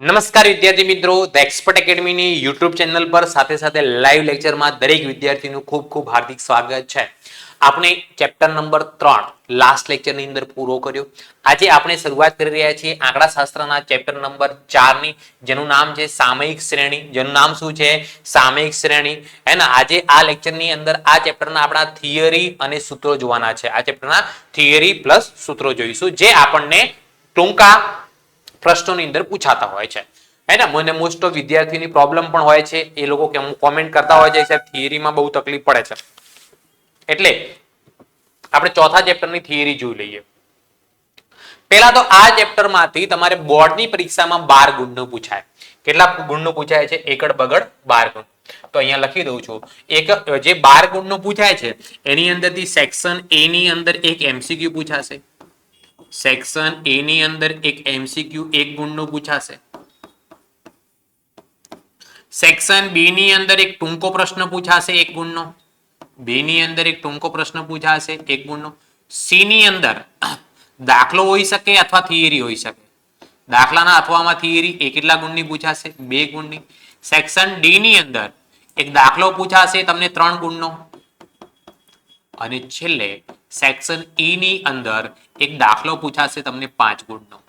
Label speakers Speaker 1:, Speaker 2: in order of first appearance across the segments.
Speaker 1: નમસ્કાર વિદ્યાર્થી મિત્રો ધ એક્સપર્ટ એકેડમીની યુટ્યુબ ચેનલ પર સાથે સાથે લાઈવ લેક્ચરમાં દરેક વિદ્યાર્થીનું ખૂબ ખૂબ હાર્દિક સ્વાગત છે. આપણે ચેપ્ટર નંબર ત્રણ લાસ્ટ લેક્ચરની અંદર પૂરો કર્યો. આજે આપણે શરૂઆત કરી રહ્યા છીએ આંકડા શાસ્ત્રના ચેપ્ટર નંબર ચારની, જેનું નામ છે સામયિક શ્રેણી. જેનું નામ શું છે? સામયિક શ્રેણી. હે આજે આ લેક્ચરની અંદર આ ચેપ્ટરના આપણા થિયરી અને સૂત્રો જોવાના છે. આ ચેપ્ટરના થિયરી પ્લસ સૂત્રો જોઈશું. જે આપણને ટૂંકા પ્રશ્નોની અંદર પૂછાતા હોય છે. હે ને? મને મોસ્ટ ઓફ વિદ્યાર્થીની પ્રોબ્લેમ પણ હોય છે. એ લોકો કોમેન્ટ કરતા હોય છે. સાહેબ થિયરીમાં બહુ તકલીફ પડે છે. એટલે આપણે ચોથા ચેપ્ટરની થિયરી જોઈ લઈએ. પહેલા તો આ ચેપ્ટરમાંથી તમારે બોર્ડની પરીક્ષામાં બાર ગુણનું પૂછાય. કેટલા ગુણનું પૂછાય છે? એકડ બગડ બાર ગુણ. તો અહીંયા લખી દઉં છું. એક, જે બાર ગુણનું પૂછાય છે, એની અંદરથી સેક્શન એ ની અંદર એક એમસીક્યુ પૂછાશે. સેક્શન એ ની અંદર એક એમસીક્યુ એક ગુણનું પૂછાશે. સેક્શન બી ની અંદર એક ટૂંકો પ્રશ્ન પૂછાશે એક ગુણનો. બી ની અંદર એક ટૂંકો પ્રશ્ન પૂછાશે એક ગુણનો. સી ની અંદર દાખલો હોઈ શકે અથવા થિયરી હોઈ શકે. દાખલાના અથવામાં થિયરી એ કેટલા ગુણની પૂછાશે? બે ગુણની. સેક્શન ડી ની અંદર એક દાખલો પૂછાશે તમને ત્રણ ગુણનો. અને છેલ્લે સેક્શન ઈ ની અંદર એક દાખલો પૂછાશે તમને પાંચ ગુણનો.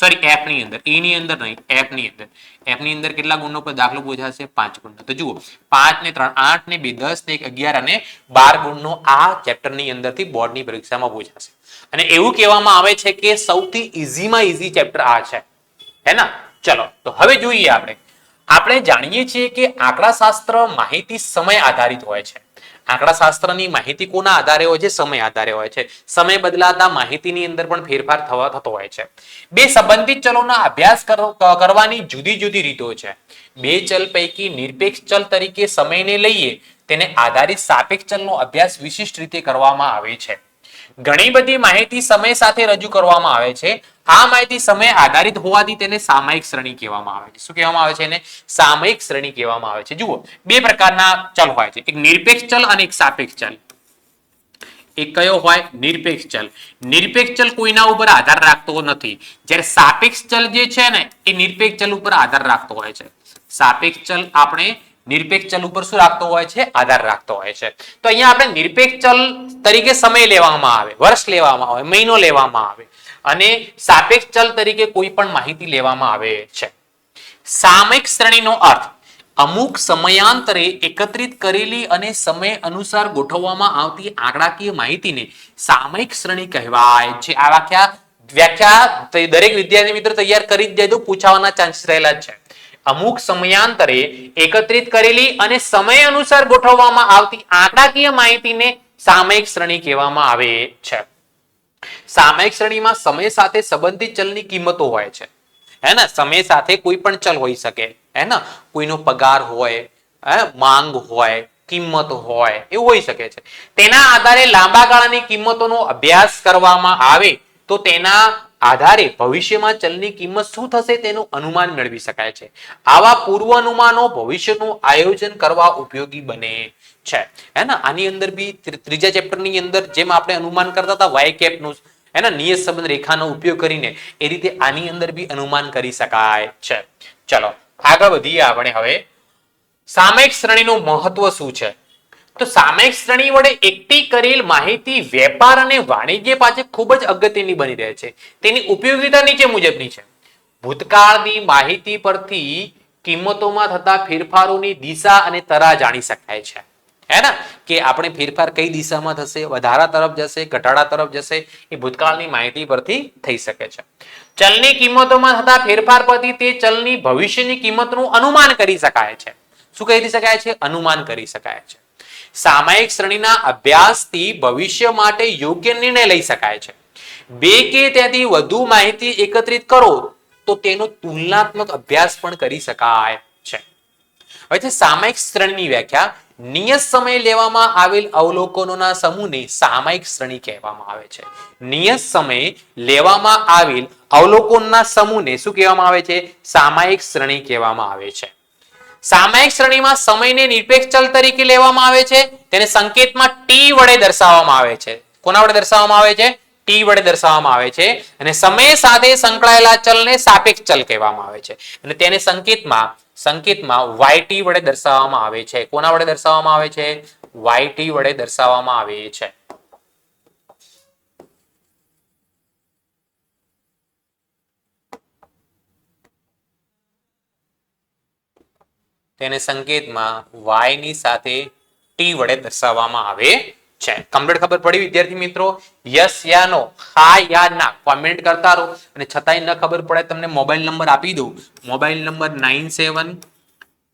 Speaker 1: સોરી એફની અંદર. ઈ ની અંદર નહીં એફની અંદર. એફની અંદર કેટલા ગુણનો પર દાખલો પૂછાશે? પાંચ ગુણનો. તો જુઓ, પાંચ ને ત્રણ, આઠ ને બે, દસ ને અગિયાર અને બાર ગુણનો આ ચેપ્ટરની અંદરથી બોર્ડની પરીક્ષામાં પૂછાશે. અને એવું કહેવામાં આવે છે કે સૌથી ઇઝીમાં ઇઝી ચેપ્ટર આ છે. હે ના? ચલો, તો હવે જોઈએ આપણે. આપણે જાણીએ છીએ કે આંકડા શાસ્ત્ર માહિતી સમય આધારિત હોય છે. આંકડા શાસ્ત્રની માહિતી કોના આધારે હોય છે, સમય આધારે હોય છે. સમય બદલાતા માહિતીની અંદર પણ ફેરફાર થવા થતો હોય છે. બે સંબંધિત ચલોના અભ્યાસ કરો- કરવાની જુદી જુદી રીતો છે. બે ચલ પૈકી નિરપેક્ષ ચલ તરીકે સમયને લઈએ, તેને આધારિત સાપેક્ષ ચલનો અભ્યાસ વિશિષ્ટ રીતે કરવામાં આવે છે. ઘણી બધી માહિતી સમય સાથે રજૂ કરવામાં આવે છે. આ માહિતી સમય આધારિત હોવાથી તેને સામાયિક શ્રેણી કહેવામાં આવે છે. શું કહેવામાં આવે છે એને? સામયિક શ્રેણી કહેવામાં આવે છે. જુઓ, બે પ્રકારના ચલ હોય છે. એક નિરપેક્ષ ચલ અને એક સાપેક્ષ ચલ. એક કયો હોય? નિરપેક્ષ ચલ. નિરપેક્ષ ચલ કોઈના ઉપર આધાર રાખતો નથી. જ્યારે સાપેક્ષ ચલ જે છે ને, એ નિરપેક્ષ ચલ ઉપર આધાર રાખતો હોય છે. સાપેક્ષ ચલ આપણે નિરપેક્ષ ચલ ઉપર શું રાખતો હોય છે? આધાર રાખતો હોય છે. તો અહીંયા આપણે નિરપેક્ષ ચલ તરીકે સમય લેવામાં આવે, વર્ષ લેવામાં આવે, મહિનો લેવામાં આવે અને સાપેક્ષ ચલ તરીકે કોઈ પણ માહિતી લેવામાં આવે છે. સામયિક શ્રેણીનો અર્થ, અમુક સમયાંતરે એકત્રિત કરેલી અને સમય અનુસાર ગોઠવવામાં આવતી આંકડાકીય માહિતીને સામયિક શ્રેણી કહેવાય છે. આ વ્યાખ્યા વ્યાખ્યા દરેક વિદ્યાર્થી મિત્ર તૈયાર કરી જ દેજો, પૂછાવાના ચાન્સીસ રહેલા છે. અમુક સમયાંતરે એકત્રિત કરેલી અને સમય અનુસાર ગોઠવવામાં આવતી આંકડાકીય માહિતીને સામયિક શ્રેણી કહેવામાં આવે છે. સામયિક શ્રેણીમાં સમય સાથે સંબંધિત ચલની કિંમતો હોય છે. હે ને સમય સાથે કોઈ પણ ચલ હોઈ શકે. હે ને કોઈનો પગાર હોય, હે? માંગ હોય, કિંમત હોય, એવું હોઈ શકે છે. તેના આધારે લાંબા ગાળાની કિંમતોનો અભ્યાસ કરવામાં આવે તો તેના આધારે ભવિષ્યમાં ચલની કિંમત શું થશે તેનું અનુમાન મેળવી શકાય છે. આવા પૂર્વાનુમાનો ભવિષ્યનું આયોજન કરવા ઉપયોગી બને છે. હે ને? આની અંદર બી ત્રી- ત્રીજા ચેપ્ટરની અંદર જેમ આપણે અનુમાન કરતા હતા વાય કેપનું હે ને? નિયત સંબંધ રેખાનો ઉપયોગ કરીને એ રીતે આની અંદર બી અનુમાન કરી શકાય છે. ચલો, આગળ વધીએ આપણે હવે. સામયિક શ્રેણીનું મહત્વ શું છે? તો સામયિક શ્રેણી વડે એકઠી કરેલ માહિતી વેપાર અને વાણિજ્ય પાસે ખૂબ જ અગત્યની બની રહે છે. તેની ઉપયોગિતા નીચે મુજબની છે. ભૂતકાળની માહિતી પરથી કિંમતોમાં થતા ફેરફારોની દિશા અને તરા જાણી શકાય છે. હે ને? કે આપણે ફેરફાર કઈ દિશામાં થશે, વધારા તરફ જશે, ઘટાડા તરફ જશે, એ ભૂતકાળની માહિતી પરથી થઈ શકે છે. ચલની કિંમતોમાં થતા ફેરફાર પરથી તે ચલની ભવિષ્યની કિંમતનું અનુમાન કરી શકાય છે. શું કહી શકાય છે? અનુમાન કરી શકાય છે. સામયિક શ્રેણીના અભ્યાસથી ભવિષ્ય માટે યોગ્ય નિર્ણય લઈ શકાય છે. બે કે ત્યાંથી વધુ માહિતી એકત્રિત કરો, તો તેનો તુલનાત્મક અભ્યાસ પણ કરી શકાય છે. હવે સામયિક શ્રેણીની વ્યાખ્યા. નિયત સમયે લેવામાં આવેલ અવલોકનોના સમૂહને સામાયિક શ્રેણી કહેવામાં આવે છે. નિયત સમયે લેવામાં આવેલ અવલોકનના સમૂહને શું કહેવામાં આવે છે? સામાયિક શ્રેણી કહેવામાં આવે છે. સામયિક શ્રેણીમાં સમયને નિરપેક્ષ ચલ તરીકે લેવામાં આવે છે. તેને સંકેતમાં ટી વડે દર્શાવવામાં આવે છે. કોના વડે દર્શાવવામાં આવે છે? ટી વડે દર્શાવવામાં આવે છે. અને સમય સાથે સંકળાયેલા ચલને સાપેક્ષ ચલ કહેવામાં આવે છે. અને તેને સંકેતમાં સંકેતમાં yt વડે દર્શાવવામાં આવે છે. કોના વડે દર્શાવવામાં આવે છે? Yt વડે દર્શાવવામાં આવે છે. તેને સંકેતમાં y ની સાથે ટી વડે દર્શાવવામાં આવે છે. કમ્પ્લીટ ખબર પડી, વિદ્યાર્થી મિત્રો? યસ યા નો? હા યા ના? કોમેન્ટ કરતા રહો. અને છતાંય ન ખબર પડે, તમને મોબાઈલ નંબર આપી દઉં. Mobile number nine seven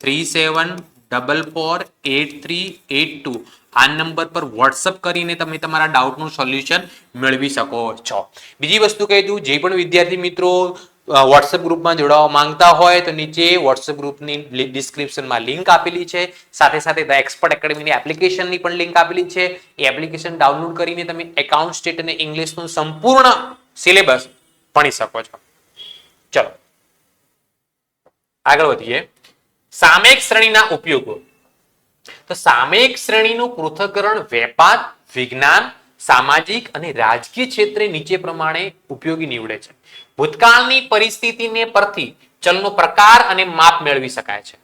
Speaker 1: three seven double four eight three eight two. આ નંબર પર વોટ્સઅપ કરીને તમે તમારા ડાઉટનું સોલ્યુશન મેળવી શકો છો. બીજી વસ્તુ કહી દઉં, જે પણ વિદ્યાર્થી મિત્રો વોટ્સએપ ગ્રુપમાં જોડાવા માંગતા હોય તો નીચે વોટ્સએપ ગ્રુપની ડિસ્ક્રિપ્શનમાં લિંક આપેલી છે. સાથે સાથે ધ એક્સપર્ટ એકેડમીની એપ્લિકેશનની પણ લિંક આપેલી છે. એ એપ્લિકેશન ડાઉનલોડ કરીને તમે એકાઉન્ટ સ્ટેટ અને ઇંગ્લિશનું સંપૂર્ણ સિલેબસ ભણી શકો છો. ચલો. આગળ વધીએ. સામયિક શ્રેણીના ઉપયોગો. તો સામયિક શ્રેણીનું પૃથ્થકરણ વેપાર, વિજ્ઞાન, સામાજિક અને રાજકીય ક્ષેત્રે નીચે પ્રમાણે ઉપયોગી નીવડે છે. ભૂતકાળની પરિસ્થિતિને પરથી ચલનો પ્રકાર અને માપ મેળવી શકાય છે.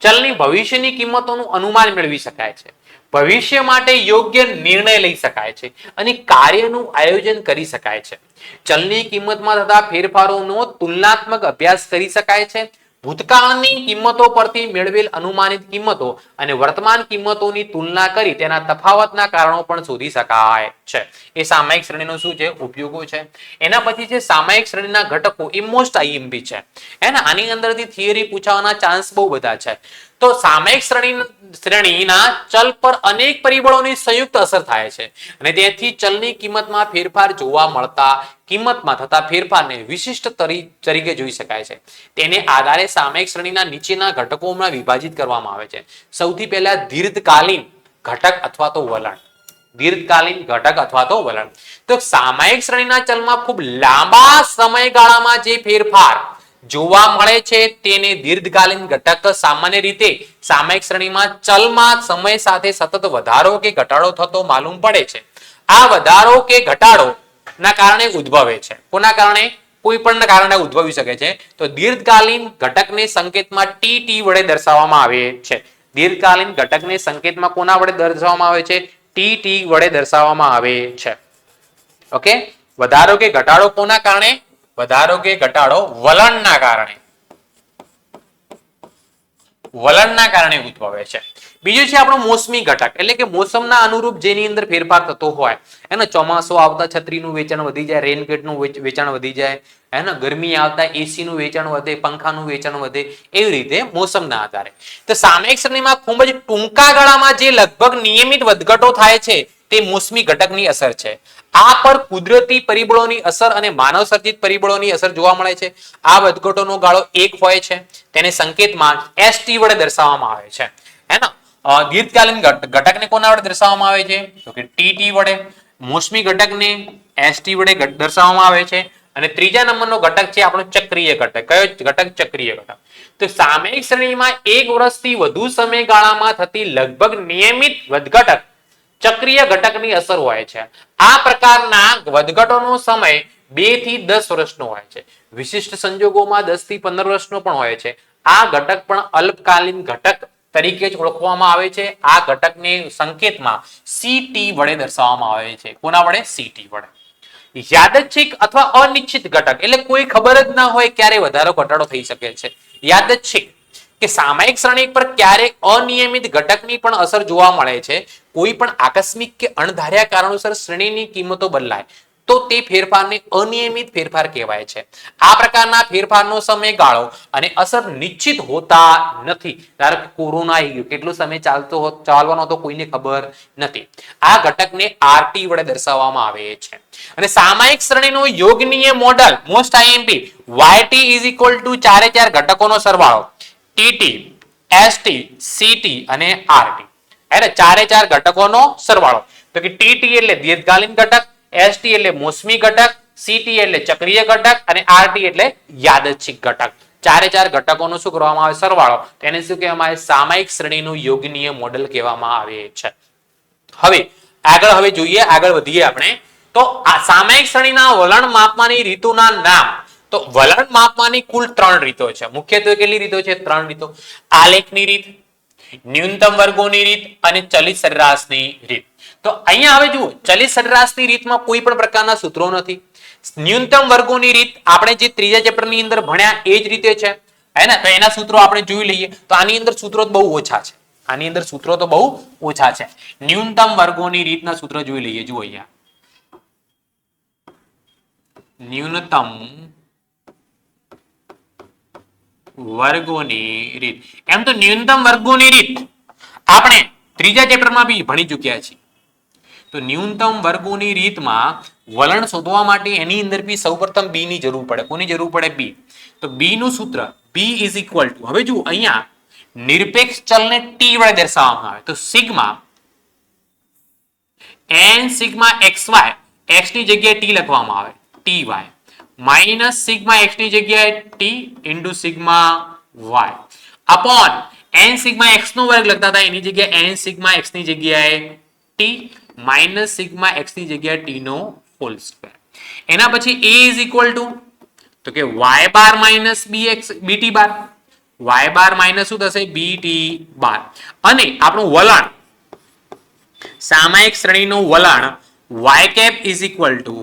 Speaker 1: ચલની ભવિષ્યની કિંમતોનું અનુમાન મેળવી શકાય છે. ભવિષ્ય માટે યોગ્ય નિર્ણય લઈ શકાય છે અને કાર્યનું આયોજન કરી શકાય છે. ચલની કિંમતમાં થતા ફેરફારોનો તુલનાત્મક અભ્યાસ કરી શકાય છે ભૂતકાળની કિંમતો પરથી મેળવેલ અનુમાનિત કિંમતો અને વર્તમાન કિંમતોની તુલના કરી તેના તફાવતના કારણો પણ શોધી શકાય છે. એ સામાયિક શ્રેણીનો શું છે? ઉપયોગો છે. એના પછી છે સામાયિક શ્રેણીના ઘટકો એ મોસ્ટ આઈએમપી છે. હે આની અંદરથી થિયરી પૂછાવાના ચાન્સ બહુ બધા છે. તો સામાયિક શ્રેણી, શ્રેણીના ચલ પર અનેક પરિબળોની સંયુક્ત અસર થાય છે. અને તેથી ચલની કિંમતમાં ફેરફાર જોવા મળતા કિંમતમાં થતા ફેરફારને વિશિષ્ટ તરી- તરીકે જોઈ શકાય છે. તેને આધારે સામયિક શ્રેણીના નીચેના ઘટકોમાં વિભાજિત કરવામાં આવે છે. સૌથી પહેલા દીર્ઘકાલીન ઘટક અથવા તો વલણ. દીર્ઘકાલીન ઘટક અથવા તો વલણ. તો સામયિક શ્રેણીના ચલમાં ખૂબ લાંબા સમયગાળામાં જે ફેરફાર જોવા મળે છે તેને દીર્ઘકાલીન ઘટક સામાન્ય રીતે સામાયિક શ્રેણીમાં ચલમાં સમય સાથે સતત વધારો કે ઘટાડો થતો માલુમ પડે છે. આ વધારો કે ઘટાડો ના કારણે ઉદ્ભવે છે. કોના કારણે? કોઈ પણ કારણે ઉદ્ભવી શકે છે. તો દીર્ઘકાલીન ઘટકને સંકેતમાં ટી ટી વડે દર્શાવવામાં આવે છે. દીર્ઘકાલીન ઘટકને સંકેતમાં કોના વડે દર્શાવવામાં આવે છે? ટી ટી વડે દર્શાવવામાં આવે છે. ઓકે? વધારો કે ઘટાડો કોના કારણે? વધારો કે ઘટાડો વલણના કારણે. વલણના કારણે ઉદ્ભવે છે. બીજું છે આપણો મોસમી ઘટક. એટલે કે મોસમના અનુરૂપ જેની અંદર ફેરફાર થતો હોય. એને ચોમાસું આવતા છત્રીનું વેચાણ વધી જાય, રેનકોટનું વેચાણ વધી જાય. હે ગરમી આવતા એસીનું વેચાણ વધે, પંખાનું વેચાણ વધે, એવી રીતે મોસમના આધારે. તો સામયિક શ્રેણીમાં ખૂબ જ ટૂંકા ગાળામાં જે લગભગ નિયમિત વધઘટો થાય છે, તે મોસમી ઘટકની અસર છે. આ પર કુદરતી પરિબળોની અસર અને માનવ સર્જિત પરિબળોની અસર જોવા મળે છે. આ વધઘટોનો ગાળો એક હોય છે. તેને સંકેતમાં એસટી વડે દર્શાવવામાં આવે છે. હે ને? દીર્ઘકાલીન ઘટ- ઘટકને કોના વડે દર્શાવવામાં આવે છે? તો કે ટીટી વડે, મોસમી ઘટકને એસટી વડે દર્શાવવામાં આવે છે. અને ત્રીજા નંબરનો ઘટક છે આપણો ચક્રીય ઘટક. કયો ઘટક ચક્રીય ઘટક? તો સામયિક શ્રેણીમાં એક વર્ષથી વધુ સમયગાળામાં થતી લગભગ નિયમિત વધઘટક ચક્રીય ઘટકની અસર હોય છે. આ પ્રકારના વધઘટોનો સમય બેથી દસ વર્ષનો હોય છે. વિશિષ્ટ સંજોગોમાં દસથી પંદર વર્ષનો પણ હોય છે. આ ઘટક પણ અલ્પકાલીન ઘટક તરીકે જ ઓળખવામાં આવે છે. આ ઘટકને સંકેતમાં સીટી વડે દર્શાવવામાં આવે છે. કોના વડે? સીટી વડે. યાદચ્છિક અથવા અનિશ્ચિત ઘટક, એટલે કોઈ ખબર જ ના હોય ક્યારે વધારો ઘટાડો થઈ શકે છે. યાદચ્છિક કે સામાયિક શ્રેણી પર ક્યારેક અનિયમિત ઘટકની પણ અસર જોવા મળે છે. કોઈ પણ આકસ્મિક કે અણધાર્યા કારણોસર શ્રેણીની કિંમતો બદલાય. તો તે ફેરફારને અનિયમિત ફેરફાર કહેવાય છે. આ પ્રકારના ફેરફારનો સમયગાળો અને અસર નિશ્ચિત હોતા નથી. ધારો કે કોરોના આવી ગયો, કેટલો સમય ચાલતો ચાલવાનો હતો કોઈને ખબર નથી. આ ઘટકને આરટી વડે દર્શાવવામાં આવે છે. અને સામાયિક શ્રેણીનો યોગનીય model most IMP YT is equal to ચારે ચાર ઘટકોનો સરવાળો ટીટી એસટી સીટી અને આરટી એટલે ચારે ચાર ઘટકોનો સરવાળો. તો કે ટીટી એટલે દીર્ઘકાલીન ઘટક એસટી એટલે મોસમી ઘટક સીટી એટલે ચક્રીય ઘટક અને આરટી એટલે યાદચ્છિક ઘટક. ચારે ચાર ઘટકોનો શું કરવામાં આવે? સરવાળો. તેને શું કહેવામાં આવે? સામાયિક શ્રેણીનું યોગનીય મોડેલ કહેવામાં આવે છે. હવે, આગળ હવે જોઈએ, આગળ વધીએ આપણે. તો આ સામાયિક શ્રેણીના વલણ માપવાની રીતોના નામ. તો વલણ માપવાની કુલ ત્રણ રીતો છે. મુખ્યત્વે કેટલી રીતો છે? ત્રણ રીતો. આલેખની રીત, ન્યૂનતમ વર્ગોની રીત અને ચલિત સરેરાશની રીત. તો અહીંયા હવે જુઓ, ચલિત સરેરાશની રીતમાં કોઈ પણ પ્રકારના સૂત્રો નથી. ન્યૂનતમ વર્ગોની રીત આપણે જે ત્રીજા ચેપ્ટરની અંદર ભણ્યા એ જ રીતે છે. હે ને? તો એના સૂત્રો આપણે જોઈ લઈએ. તો આની અંદર સૂત્રો બહુ ઓછા છે. આની અંદર સૂત્રો તો બહુ ઓછા છે. ન્યૂનતમ વર્ગોની રીતના સૂત્ર જોઈ લઈએ. જુઓ અહીંયા. ન્યૂનતમ વર્ગોની રીત. એમ તો ન્યૂનતમ વર્ગોની રીત આપણે ત્રીજા ચેપ્ટરમાં બી ભણી ચૂક્યા છીએ. તો ન્યૂનતમ વર્ગોની રીતમાં વલણ શોધવા માટે એની અંદર બી સૌપ્રથમ બી ની જરૂર પડે. કોની જરૂર પડે? બી તો બી નું સૂત્ર બી ઇઝ ઇક્વલ ટુ હવે જુઓ, અહીંયા નિરપેક્ષ ચલને ટી વડે દર્શાવવામાં આવે. તો sigma N sigma X Y એક્સની જગ્યાએ ટી લખવામાં આવે. ટી વાય માઇનસ સિગ્મા એક્સની જગ્યાએ t into sigma y upon n sigma x નો વર્ગ લખતા હતા, એની જગ્યાએ એન સિગ્મા એક્સની જગ્યાએ ટી માઇનસ સિગ્મા એક્સની જગ્યાએ ટી નો હોલ સ્ક્વેર એના પછી a ઇઝ ઇક્વલ ટુ તો કે y bar minus bx, bt bar y bar minus શું થશે? bt બાર અને આપણું વલણ, સામાયિક શ્રેણીનું વલણ, y cap is equal to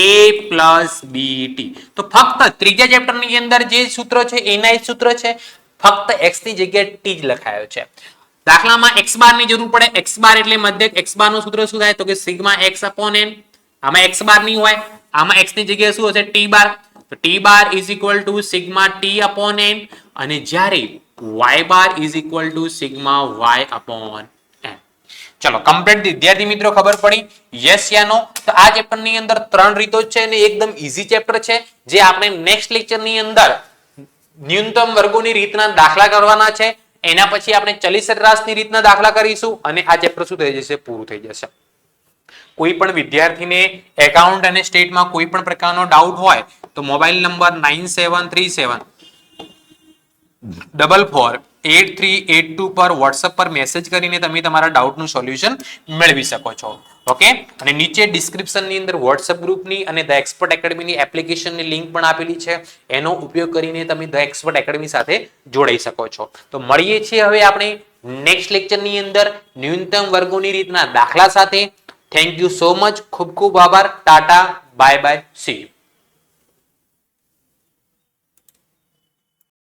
Speaker 1: a plus bt. તો ફક્ત ત્રીજા ચેપ્ટરની અંદર જે સૂત્ર છે, એના સૂત્ર છે, ફક્ત x ની જગ્યાએ t જ લખાયો છે. દાખલામાં x બારની જરૂર પડે. x બાર એટલે મધ્યક. x બારનું સૂત્ર શું થાય? તો કે સિગ્મા x અપોન n. આમાં x બાર નહીં હોય. આમાં x ની જગ્યાએ શું હશે? t bar. તો t bar is equal to sigma t upon n. અને જ્યારે y bar is equal to sigma y upon ચલો કમ્પ્લીટ વિદ્યાર્થી મિત્રો, ખબર પડી? યસ યા નો તો આ ચેપ્ટરની અંદર ત્રણ રીતો છે અને એકદમ ઈઝી ચેપ્ટર છે. જે આપણે નેક્સ્ટ લેક્ચરની અંદર ન્યૂનતમ વર્ગોની રીતના દાખલા કરવાના છે. એના પછી આપણે ચલિત સરેરાશની રીતના દાખલા કરીશું અને આ ચેપ્ટર શું થઈ જશે? પૂરું થઈ જશે. કોઈ પણ વિદ્યાર્થીને એકાઉન્ટ અને સ્ટેટમાં કોઈ પણ પ્રકારનો ડાઉટ હોય, તો mobile number nine seven three seven double four eight three eight two પર વોટ્સઅપ પર મેસેજ કરીને તમે તમારા ડાઉટનું સોલ્યુશન મેળવી શકો છો. ઓકે અને નીચે ડિસ્ક્રિપ્શનની અંદર વોટ્સઅપ ગ્રુપની અને ધ એક્સપર્ટ એકેડમીની એપ્લિકેશનની લિંક પણ આપેલી છે. એનો ઉપયોગ કરીને તમે ધ એક્સપર્ટ એકેડમી સાથે જોડાઈ શકો છો. તો મળીએ છીએ હવે આપણે નેક્સ્ટ લેક્ચરની અંદર ન્યૂનતમ વર્ગોની રીતના દાખલા સાથે. થેન્ક યુ સો મચ ખૂબ ખૂબ આભાર. Tata bye bye see